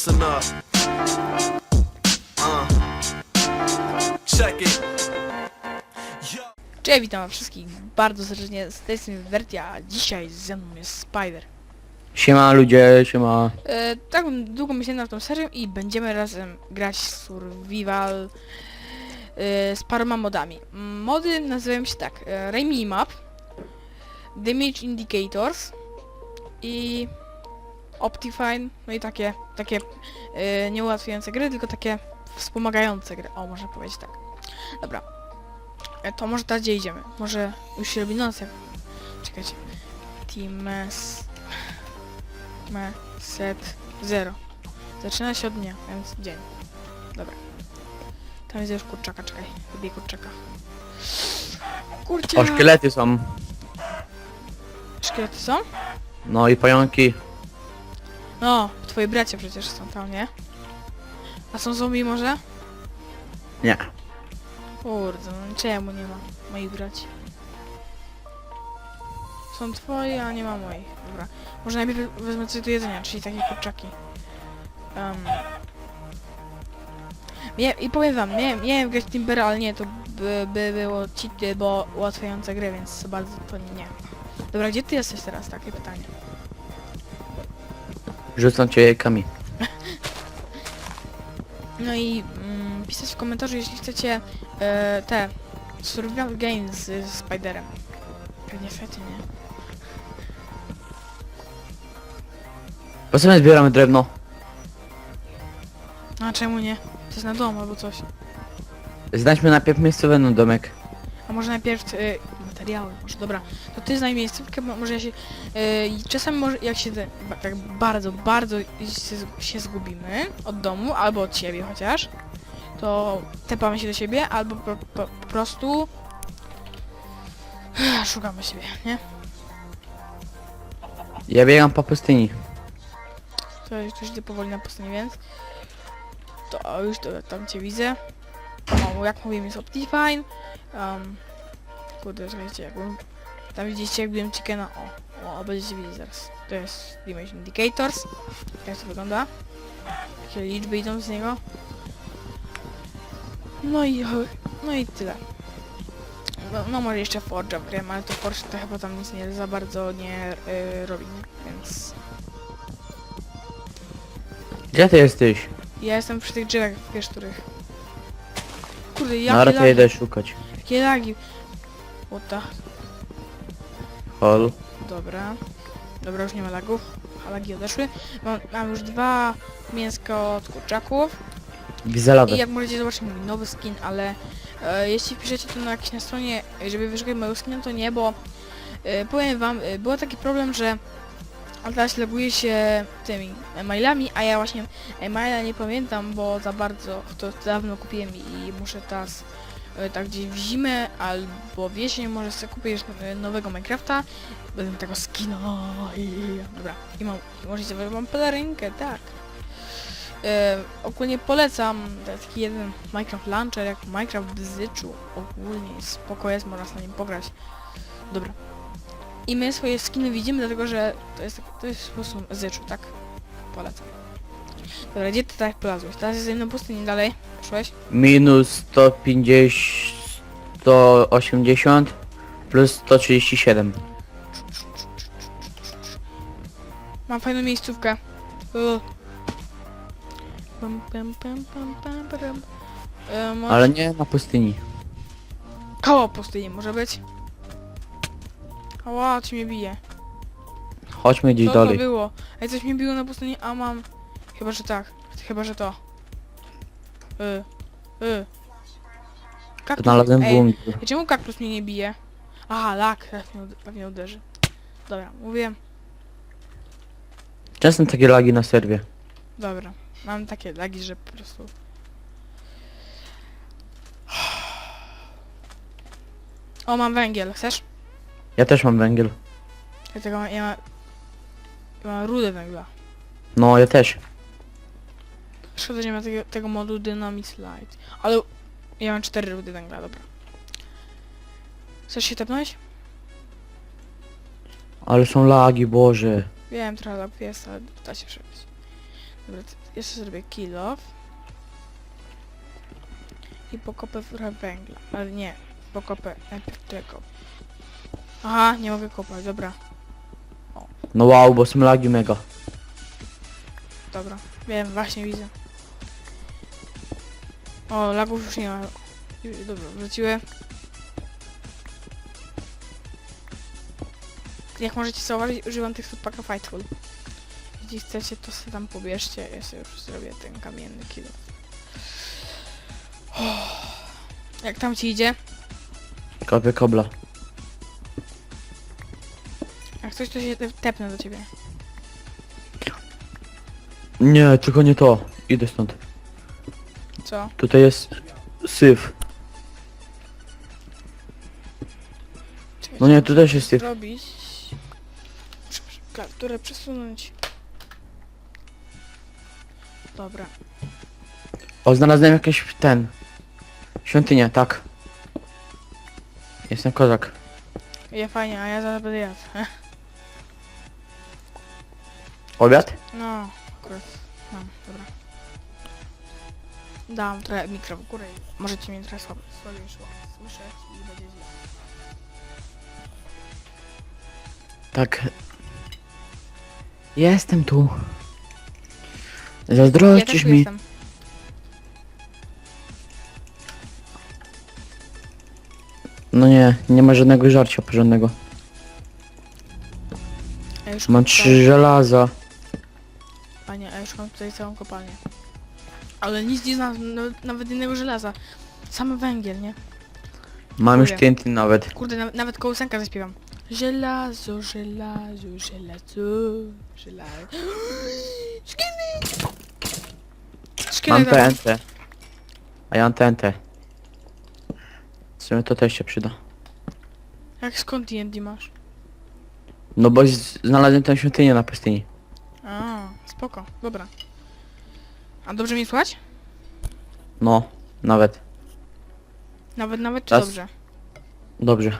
listen up. Uh. Check it. Cześć, witam wszystkich bardzo serdecznie z tej strony Wertia, a dzisiaj ze mną jest Spider. Siema ludzie, siema. E, tak długo myślałem nad tą serią i będziemy razem grać survival e, z paroma modami. Mody nazywają się tak, e, Raimi Map, Damage Indicators i Optifine, no i takie, takie e, nieułatwiające gry, tylko takie wspomagające gry, o można powiedzieć tak. Dobra, e, to może teraz gdzie idziemy? Może już się robi noc, jak... Czekajcie. Teams... Me, set, 0. Zaczyna się od dnia, więc dzień. Dobra. Tam jest już kurczaka, czekaj. Lubię kurczaka. Kurczak! O, szkielety są. Szkielety są? No i pająki. No, twoi bracia przecież są tam, nie? A są zombie może? Nie. Kurde, no czemu nie ma moich braci? Są twoje, a nie ma moich. Dobra. Może najpierw wezmę coś do jedzenia, czyli takie kurczaki. Um. Mia I powiem wam, miałem, miałem grać Timbera, ale nie, to by, by było cheaty, bo ułatwiające grę, więc bardzo to nie. Dobra, gdzie ty jesteś teraz? Takie pytanie. Rzucam cię jajkami. No i mm, pisać w komentarzu, jeśli chcecie e, te survival games z, z Spiderem. Pewnie chcecie, nie? Po co my zbieramy drewno? A czemu nie? To jest na dom albo coś. Znajdźmy najpierw miejscowy na domek. A może najpierw y, materiały, może dobra. To ty znaj miejscówkę, bo może ja się... Y, i czasami może jak się te, tak bardzo, bardzo się, się zgubimy od domu, albo od siebie chociaż, to tepamy się do siebie, albo po, po, po prostu szukamy siebie, nie? Ja biegam po pustyni. To już idę powoli na pustynię, więc to już to, tam cię widzę. O, jak mówiłem jest Optifine. Um, kurde, czekajcie, jakbym... Tam widzicie jakbym chickena... O, o, będziecie widzieć zaraz. To jest Damage Indicators. Jak to wygląda. Jakie liczby idą z niego. No i... No i tyle. No, no może jeszcze Forge'a wgrałem, ale to Forge to chyba tam nic nie za bardzo nie y, robi, więc... Gdzie ty jesteś? Ja jestem przy tych drzewach, wiesz, których... Kurde, jakie razie lagi, idę szukać. jakie lagi. The... Hol. Dobra. Dobra, już nie ma lagów. A lagi odeszły. Mam, mam już dwa mięska od kurczaków. I jak możecie zobaczyć mój nowy skin, ale e, jeśli wpiszecie to na jakiejś na stronie, żeby wyszukać mojego skina, to nie, bo e, powiem wam, e, był taki problem, że teraz loguje się tymi mailami, a ja właśnie maila nie pamiętam, bo za bardzo to dawno kupiłem i muszę teraz tak gdzieś w zimę albo w jesień może sobie kupię już e, nowego Minecrafta, będę tego skina i dobra, i mam, możecie zobaczyć, mam pelerynkę, tak. E, ogólnie polecam taki jeden Minecraft Launcher jak Minecraft Bzyczu. Ogólnie spoko jest, można na nim pograć. Dobra. I my swoje skiny widzimy, dlatego że to jest, to jest po prostu Zyczu, tak? Polecam. Dobra, gdzie ty tak plazłeś? Teraz jest na pustyni dalej. Poszłeś? Minus 150... 180 plus 137. Mam fajną miejscówkę. U. Pam, pam, pam, pam, pam, pam. E, może... Ale nie na pustyni. Koło pustyni może być. Ała, ci mnie bije. Chodźmy gdzieś Co to dalej. było? Ej, coś mi biło na pustyni, a mam... Chyba, że tak. Chyba, że to. Y. Y. Kaktus. Znalazłem Ej, bunkier. czemu kaktus mnie nie bije? Aha, lak, pewnie, ud- pewnie uderzy. Dobra, mówię. Często takie lagi na serwie. Dobra. Mam takie lagi, że po prostu... O, mam węgiel, chcesz? Ja też mam węgiel. Ja tego mam, ja mam... Ja mam rudę węgla. No, ja też. Szkoda, nie ma tego, tego modu Dynamic Light. Ale ja mam cztery rudy węgla, dobra. Chcesz się tepnąć? Ale są lagi, Boże. Wiem, trochę tak jest, ale da się przebić. Dobra, to jeszcze zrobię kill off. I pokopę trochę węgla. Ale nie, pokopę najpierw tego. Aha, nie mogę kopać, dobra. No wow, bo są lagi mega. Dobra, wiem, właśnie widzę. O, lagów już nie ma. Dobra, wróciły. Jak możecie zauważyć, używam tych paka Fightful. Jeśli chcecie, to sobie tam pobierzcie. Ja sobie już zrobię ten kamienny kilo. Jak tam ci idzie? Kopię kobla. Jak coś, to się te- tepnę do ciebie. Nie, tylko nie to. Idę stąd. Co? Tutaj jest syf. Czekaj, No nie, muszę tu też jest syf. Przy- klawiaturę przesunąć. Dobra. O, znalazłem jakieś ten. Świątynię, tak. Jestem kozak. Je fajnie, a ja zaraz będę jadł. Obiad? No, akurat mam, dobra. Dam trochę mikro w górę i możecie mnie słabo, słabiej szło. Słyszeć i będzie źle. Tak. Jestem tu. Ja Zazdrościsz tu mi. jestem. No nie, nie ma żadnego żarcia porządnego. Ja już Mam tutaj- trzy żelaza. Panie, a już mam tutaj całą kopalnię. Ale nic nie znam, no, nawet innego żelaza. Sam węgiel, nie? Mam już Dziękuję. TNT nawet. Kurde, na, nawet kołysenka zaśpiewam. Żelazo, żelazo, żelazo, żelazo. Szkielety! Mam Szkielet, TNT. A ja mam TNT. W sumie to też się przyda. Jak skąd D&D masz? No bo z- znalazłem tę świątynię na pustyni. A, spoko, dobra. A dobrze mnie słuchać? No, nawet. Nawet, nawet czy Raz. dobrze? Dobrze.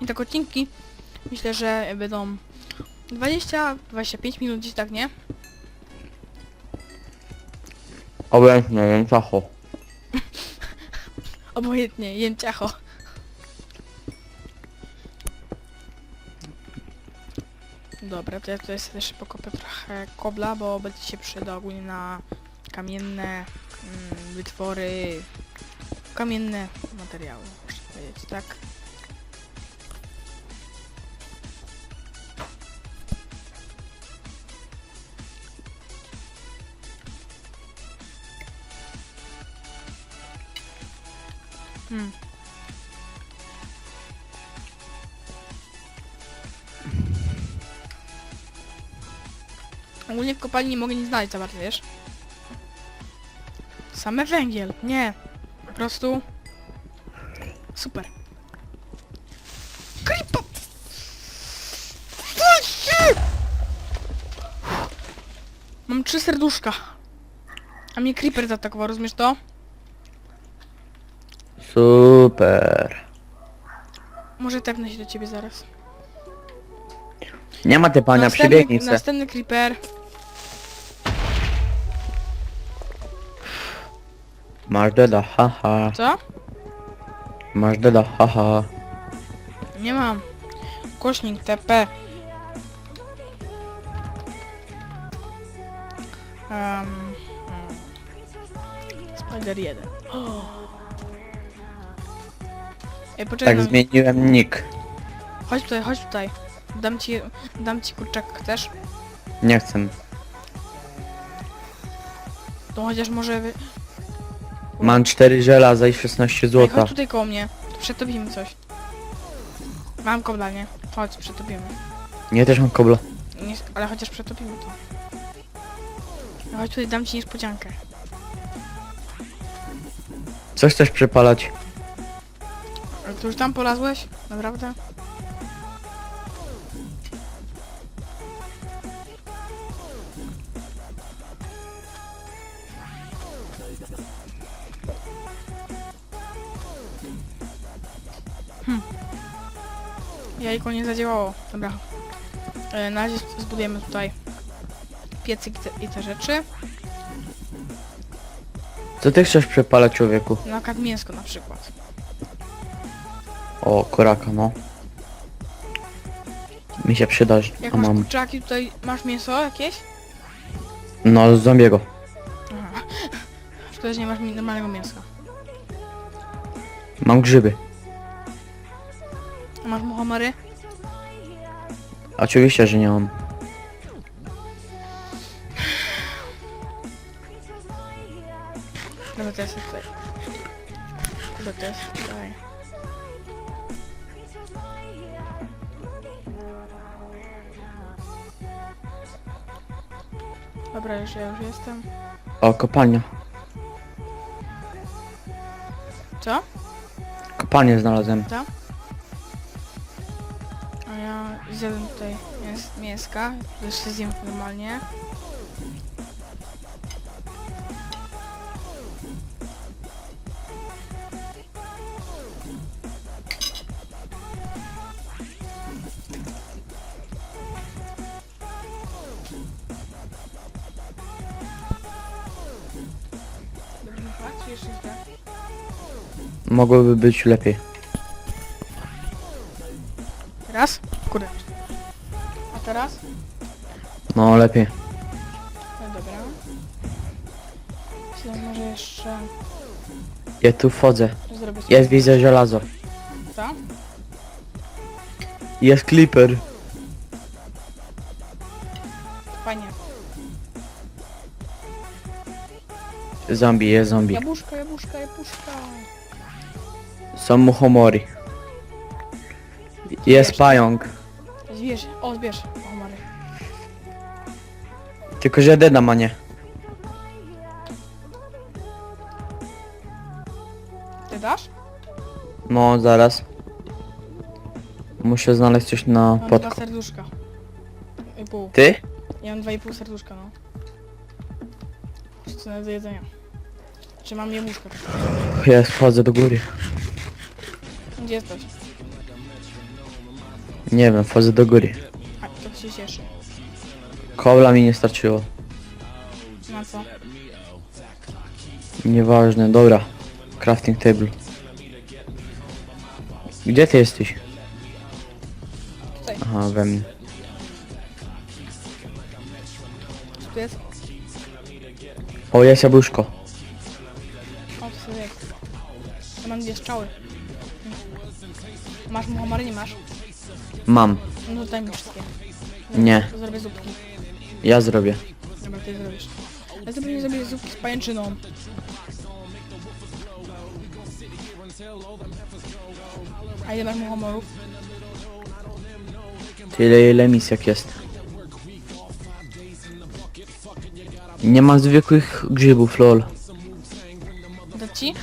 I tak odcinki myślę, że będą 20-25 minut gdzieś tak, nie? Obojętnie, wiem ciacho. Obojętnie, jem ciacho. Dobra, to ja tutaj sobie też pokopę trochę kobla, bo będzie się przyda ogólnie na kamienne mm, wytwory, kamienne materiały, można powiedzieć, tak? Ogólnie w kopalni nie mogę nic znaleźć za bardzo, wiesz? Same węgiel, nie. Po prostu... Super. Creeper! Mam trzy serduszka. A mnie creeper zaatakował, rozumiesz to? Super. Może tepnę się do ciebie zaraz. Nie ma te pania, przybiegnij se. następny creeper. Masz deda, haha. Co? Masz deda, haha. Nie mam. Kośnik TP. Um, Spider 1. Ej, poczekaj, Tak no, zmieniłem nick. chodź tutaj, chodź tutaj. Dam ci, dam ci kurczak też. Nie chcę. To chociaż może wy... Mam 4 żelaza i 16 Ej, złota. chodź tutaj koło mnie. Przetopimy coś. Mam kobla, nie? Chodź, przetopimy. Nie, też mam kobla. Nie, ale chociaż przetopimy to. No chodź tutaj, dam ci niespodziankę. Coś chcesz przepalać? Ale ty już tam polazłeś? Naprawdę? Jajko nie zadziałało. Dobra. E, na razie zbudujemy tutaj piecyk i te, rzeczy. Co ty chcesz przepalać człowieku? Na przykład mięsko na przykład. O, koraka, no. Mi się przyda, że- Jak a masz mam. kurczaki tutaj, masz mięso jakieś? No, z zombiego. Aha. Szkoda, że nie masz mi- normalnego mięsa. Mam grzyby. A masz muhammary? Oczywiście, że nie mam. Dobra, to jest tutaj. Dobra, to jest tutaj. Dobra, już ja już jestem. O, kopalnia. Co? Kopalnię znalazłem. Ja zjadłem tutaj mięs mięska. Się zjem normalnie. Jeszcze? Mogłoby być lepiej. Ja tu wchodzę. zrobię sobie... Jest, widzę żelazo. Co? Jest creeper. Fajnie. Zombie, jest zombie. Jabłuszka, jabłuszka, jabłuszka. Są muchomory. Jest pająk. Zbierz, o zbierz. O, Mary. Tylko, że deda ma nie. No, zaraz. Muszę znaleźć coś na Mam dwa podku. serduszka. I pół. Ty? Ja mam dwa i pół serduszka, no. Co do jedzenia. Czy mam jabłuszka? Jest, wchodzę do góry. Gdzie jesteś? Nie wiem, wchodzę do góry. A, to się cieszy. Kobla mi nie starczyło. Na co? Nieważne, dobra. Crafting table. Gdzie ty jesteś? Tutaj. Aha, we mnie. Co tu jest? O, jest jabłuszko. O, to sobie jest. Ja mam dwie strzały. Masz muhammary? Nie masz? Mam. No to daj mi wszystkie. Nie. To zrobię zupki. Ja zrobię. Dobra, ty zrobisz. Ja sobie zrobię zupki z pajęczyną. A ile masz muhammorów? Tyle ile misek jest. Nie mam zwykłych grzybów, lol. Dać ci?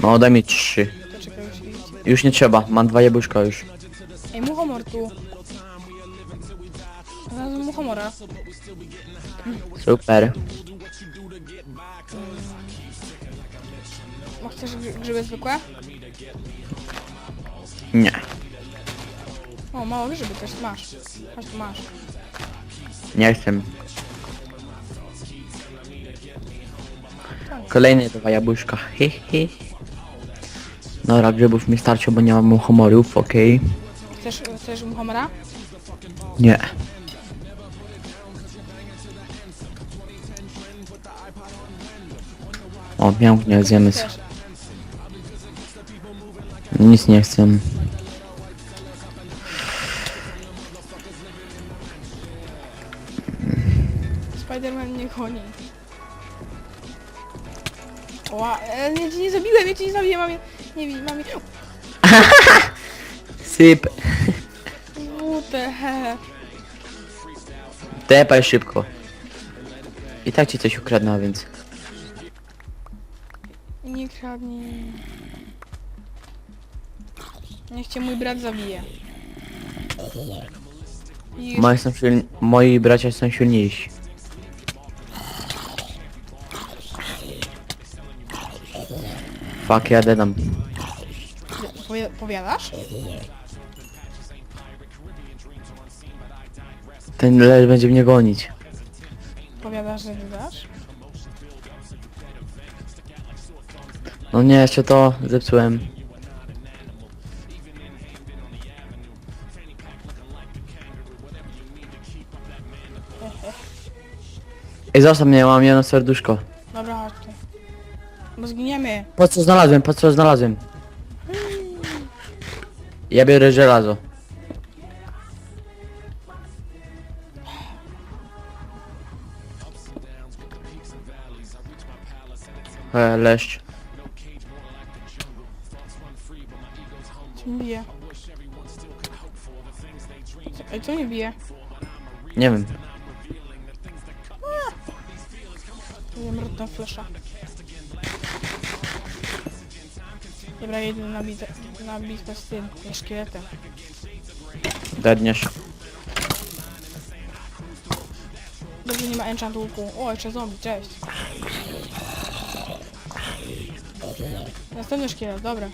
No, daj mi trzy. To czekaj, już idzie. Już nie trzeba, mam dwa jabłuszka już. Ej, muchomor tu. Znalazłem muchomora. Super. No chcesz grzy- grzyby zwykłe? Nie. O, mało grzyby też masz. Chodź tu masz. Nie chcę. Kolejne dwa jabłuszka. Hi, hi. Dobra, grzybów mi starczy, bo nie mam humorów, okej. Chcesz, chcesz muchomora? Nie. O, miałknie, zjemy. Chcesz. Nic nie chcę. Spiderman mnie goni. Ła, e, nie, cię nie zabiłem, ja cię nie zabiłem, mamie. Nie wiem, mamie. Syp. What the hell? Tepaj szybko. I tak ci coś ukradnę, więc... Nie kradnij. Niech cię mój brat zabije. I Moi, są silni... Moi bracia są silniejsi. Fuck, ja dedam. powie, powiadasz? Ten leż będzie mnie gonić. Powiadasz, że wydasz? No nie, jeszcze to zepsułem. Ej, zostaw mnie, mam jedno serduszko. Zginiemy. Po co znalazłem, po co znalazłem? Ja biorę żelazo. E, leszcz. Co mnie bije? Ej, co mnie bije? Nie wiem. Nie mrotna flesza. Dobra, jedę na bitwę, na bitwę z tym, ze szkieletem. Dedniesz. Dobrze, nie ma enchant łuku. O, jeszcze zombie, cześć. Następny szkielet, dobra.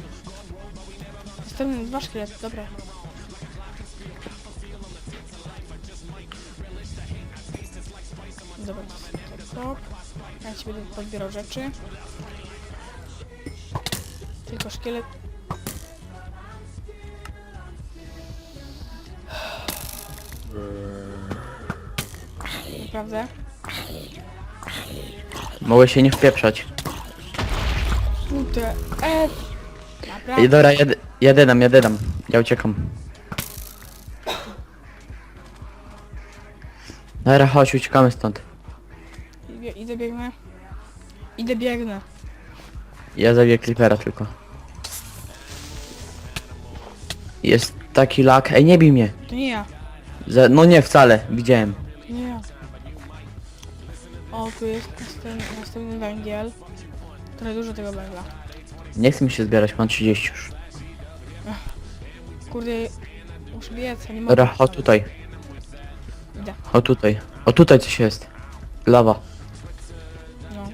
Następny dwa szkielety, dobra. Dobra, to jest top. Ja ci będę podbierał rzeczy. Tylko szkielet. Naprawdę? Mogę się nie wpieprzać. Kurde, e, Ej, naprawdę? dobra, jed jadę dam, jadę dam. Ja uciekam. Dobra, chodź, uciekamy stąd. Idę, idę biegnę. Idę biegnę. Ja zabiję Clippera tylko. Jest taki lak. Ej, nie bij mnie. To nie ja. Za no nie, wcale. Widziałem. To nie ja. O, tu jest następny, następny węgiel. Trochę dużo tego węgla. Nie chcę mi się zbierać, mam 30 już. Kurde, muszę biec, ja nie mogę. Dobra, chodź tutaj. Idę, O tutaj. O tutaj coś jest. Lawa. no.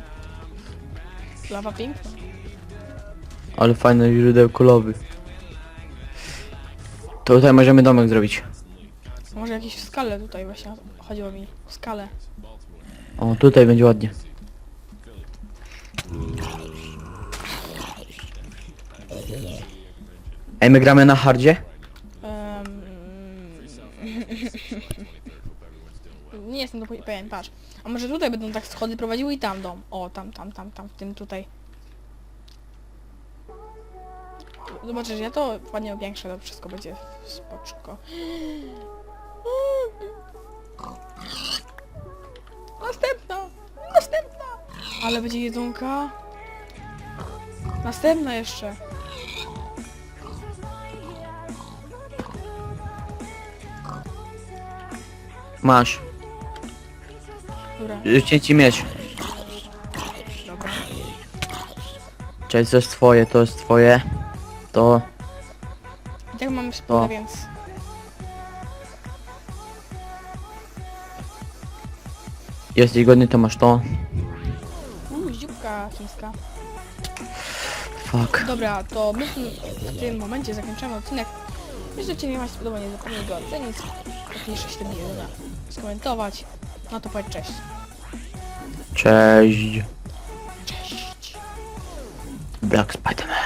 Lawa piękna. Ale fajne źródeł lowy. To tutaj możemy domek zrobić. Może jakieś skale tutaj właśnie chodziło mi. o Skale. O, tutaj będzie ładnie. Ej, my gramy na hardzie? Em, nie jestem do pewien, patrz. A może tutaj będą tak schody prowadziły i tam dom. O, tam, tam, tam, tam, w tym tutaj. Zobaczysz, ja to ładnie opiększę, to wszystko będzie spoczko. Następna! Następna! Ale będzie jedzonka. Następna jeszcze. Masz. Dobra, ci miecz. dobra. Cześć, to jest twoje, to jest twoje. To... I tak mamy wspólne, O. więc... Jesteś godny, to masz to. Uuu, dzióbka chińska. Fuck. Dobra, to my w tym, w tym momencie zakończamy odcinek. Jeżeli Cię nie ma spodobał, nie zapomnij go ocenić, napisz średnie skomentować. No to powiedz cześć. Cześć. Cześć. Black Spiderman.